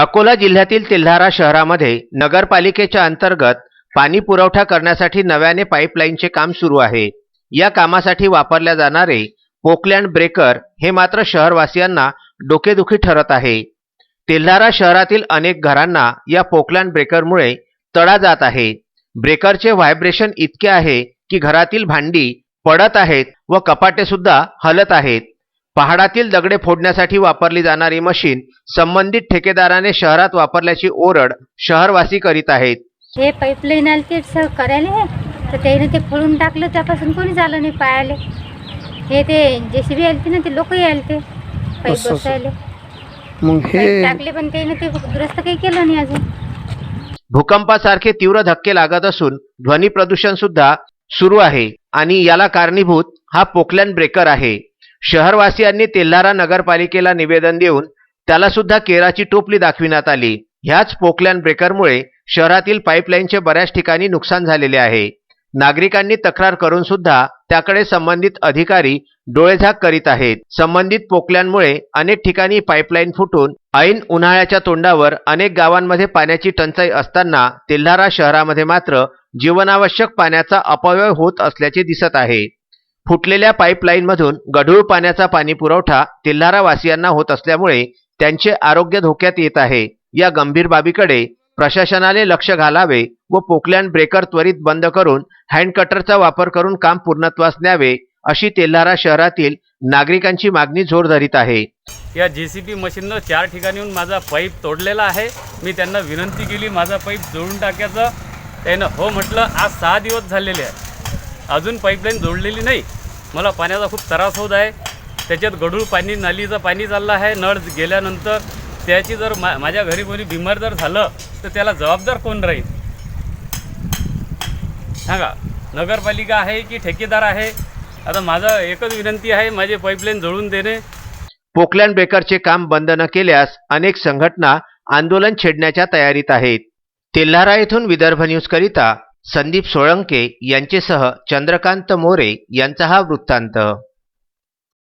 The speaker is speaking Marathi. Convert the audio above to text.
अकोला जिल्ह्यातील तेल्हारा शहरामध्ये नगरपालिकेच्या अंतर्गत पाणी पुरवठा करण्यासाठी नव्याने पाईपलाईनचे काम सुरू आहे. या कामासाठी वापरल्या जाणारे पोकलँड ब्रेकर हे मात्र शहरवासियांना डोकेदुखी ठरत आहे. तेल्हारा शहरातील अनेक घरांना या पोकलँड ब्रेकरमुळे तडा जात आहे. ब्रेकरचे व्हायब्रेशन इतके आहे की घरातील भांडी पडत आहेत व कपाटे सुद्धा हलत आहेत. पहाडातील दगडे फोडण्यासाठी वापरली जाणारी मशीन संबंधित ठेकेदाराने शहरात वापरल्याची ओरड शहरवासी करीत आहेत. हे पाईपलाईन आले ते सर करायला तर त्याने ते फोडून टाकलं त्यापासून कोणी झालं नाही पायाले हे ते जे सी बी आले ना ते लोकही आले ते. पाईप असं- असं. बसायले. मग हे टाकले पण त्याने ते दुरुस्त काही केलं नाही अजून. भूकंपासारखे तीव्र धक्के लागत असून ध्वनी प्रदूषण सुद्धा सुरू आहे आणि याला कारणीभूत हा पोकलँड ब्रेकर आहे. शहरवासियांनी तेल्हारा नगरपालिकेला निवेदन देऊन त्याला सुद्धा केराची टोपली दाखविण्यात आली. ह्याच पोकलँड ब्रेकरमुळे शहरातील पाईपलाईनचे बऱ्याच ठिकाणी नुकसान झालेले आहे. नागरिकांनी तक्रार करून सुद्धा त्याकडे संबंधित अधिकारी डोळेझाक करीत आहेत. संबंधित पोकल्यांमुळे अनेक ठिकाणी पाईपलाईन फुटून ऐन उन्हाळ्याच्या तोंडावर अनेक गावांमध्ये पाण्याची टंचाई असताना तेल्हारा शहरामध्ये मात्र जीवनावश्यक पाण्याचा अपव्यय होत असल्याचे दिसत आहे. फुटलेल्या पाईपलाईनमधून गढूळ पाण्याचा पाणी पुरवठा तिल्हारावासियांना होत असल्यामुळे त्यांचे आरोग्य धोक्यात येत आहे. या गंभीर बाबीकडे प्रशासनाने लक्ष घालावे व पोकलँड ब्रेकर त्वरित बंद करून हँड कटरचा वापर करून काम पूर्णत्वास न्यावे अशी तेल्हारा शहरातील नागरिकांची मागणी जोर धरीत आहे. या जे सी बी मशीननं चार ठिकाणी माझा पाईप तोडलेला आहे. मी त्यांना विनंती केली माझा पाईप जोडून टाकायचं. त्यानं हो म्हटलं आज सहा दिवस झालेले आहे अजून पाईपलाईन जोडलेली नाही. मला पाण्याचा खूप त्रास होत आहे. त्याच्यात गढूळ पाणी नालीचं पाणी चाललं आहे. नळ गेल्यानंतर त्याची जर मा माझ्या घरी कोणी बिमार जर झालं तर त्याला जबाबदार कोण राहील? सांगा. नगरपालिका आहे की ठेकेदार आहे? आता माझं एकच विनंती आहे माझे पाईपलाईन जळून देणे. पोकलँड ब्रेकरचे काम बंद न केल्यास अनेक संघटना आंदोलन छेडण्याच्या तयारीत आहेत. तेल्हारा येथून विदर्भ न्यूज करिता संदीप सोळंके यांचेसह चंद्रकांत मोरे यांचा हा वृत्तांत.